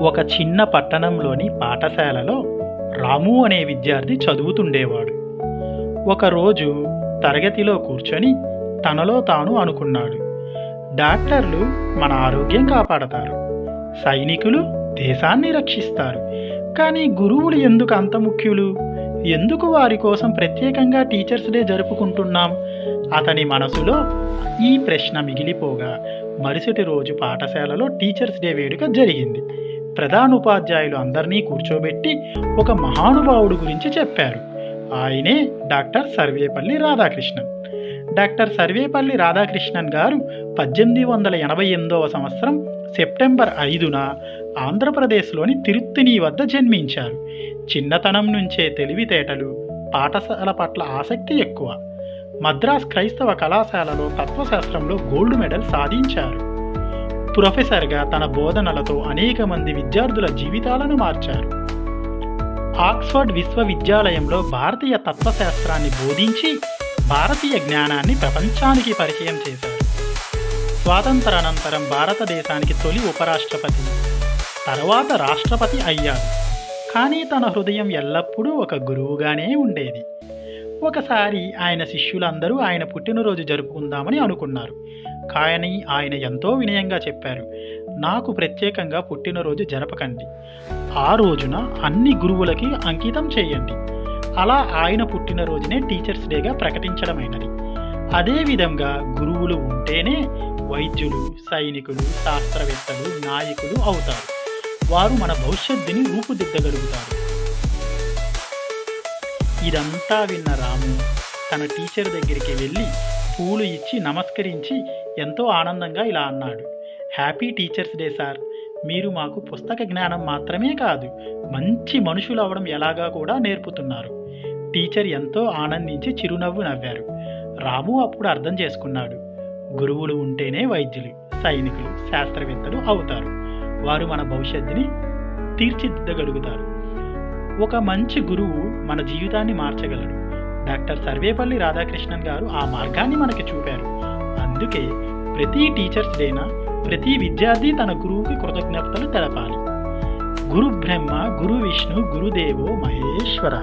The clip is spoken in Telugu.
ఒక చిన్న పట్టణంలోని పాఠశాలలో రాము అనే విద్యార్థి చదువుతుండేవాడు. ఒకరోజు తరగతిలో కూర్చొని తనలో తాను అనుకున్నాడు. డాక్టర్లు మన ఆరోగ్యం కాపాడతారు. సైనికులు దేశాన్ని రక్షిస్తారు. కానీ గురువులు ఎందుకు అంత ముఖ్యులు? ఎందుకు వారి కోసం ప్రత్యేకంగా టీచర్స్ డే జరుపుకుంటున్నాం? అతని మనసులో ఈ ప్రశ్న మిగిలిపోగా మరుసటి రోజు పాఠశాలలో టీచర్స్ డే వేడుక జరిగింది. ప్రధానోపాధ్యాయులు అందరినీ కూర్చోబెట్టి ఒక మహానుభావుడు గురించి చెప్పారు. ఆయనే డాక్టర్ సర్వేపల్లి రాధాకృష్ణన్. డాక్టర్ సర్వేపల్లి రాధాకృష్ణన్ గారు పద్దెనిమిది వందల ఎనభై ఎనిమిదవ సంవత్సరం సెప్టెంబర్ ఐదున ఆంధ్రప్రదేశ్లోని తిరుత్తిని వద్ద జన్మించారు. చిన్నతనం నుంచే తెలివితేటలు పాఠశాల పట్ల ఆసక్తి ఎక్కువ. మద్రాస్ క్రైస్తవ కళాశాలలో తత్వశాస్త్రంలో గోల్డ్ మెడల్ సాధించారు. ప్రొఫెసర్గా తన బోధనలతో అనేక మంది విద్యార్థుల జీవితాలను మార్చారు. ఆక్స్ఫర్డ్ విశ్వవిద్యాలయంలో భారతీయ తత్వశాస్త్రాన్ని బోధించి భారతీయ జ్ఞానాన్ని ప్రపంచానికి పరిచయం చేశారు. స్వాతంత్రానంతరం భారతదేశానికి తొలి ఉపరాష్ట్రపతి తర్వాత రాష్ట్రపతి అయ్యారు. కానీ తన హృదయం ఎల్లప్పుడూ ఒక గురువుగానే ఉండేది. ఒకసారి ఆయన శిష్యులందరూ ఆయన పుట్టినరోజు జరుపుకుందామని అనుకున్నారు. కాయని ఆయన ఎంతో వినయంగా చెప్పారు. నాకు ప్రత్యేకంగా పుట్టినరోజు జరపకండి. ఆ రోజున అన్ని గురువులకి అంకితం చేయండి. అలా ఆయన పుట్టినరోజునే టీచర్స్ డేగా ప్రకటించడమైనది. అదేవిధంగా గురువులు ఉంటేనే వైద్యులు సైనికులు శాస్త్రవేత్తలు నాయకులు అవుతారు. వారు మన భవిష్యత్తుని రూపుదిద్దగలుగుతారు ఇదంతా విన్న రాము తన టీచర్ దగ్గరికి వెళ్ళి పూలు ఇచ్చి నమస్కరించి ఎంతో ఆనందంగా ఇలా అన్నాడు. Happy teachers day sir. మీరు మాకు పుస్తక జ్ఞానం మాత్రమే కాదు మంచి మనుషులు అవడం ఎలాగా కూడా నేర్పుతున్నారు. టీచర్ ఎంతో ఆనందించి చిరునవ్వు నవ్వారు. రాము అప్పుడు అర్థం చేసుకున్నాడు. గురువులు ఉంటేనే వైద్యులు సైనికులు శాస్త్రవేత్తలు అవుతారు. వారు మన భవిష్యత్తుని తీర్చిదిద్దగలుగుతారు. ఒక మంచి గురువు మన జీవితాన్ని మార్చగలడు. డాక్టర్ సర్వేపల్లి రాధాకృష్ణన్ గారు ఆ మార్గాన్ని మనకి చూపారు. అందుకే ప్రతి టీచర్స్ డేన ప్రతి విద్యార్థి తన గురువుకి కృతజ్ఞతలు తెలపాలి. గురు బ్రహ్మ గురు విష్ణు గురుదేవో మహేశ్వర.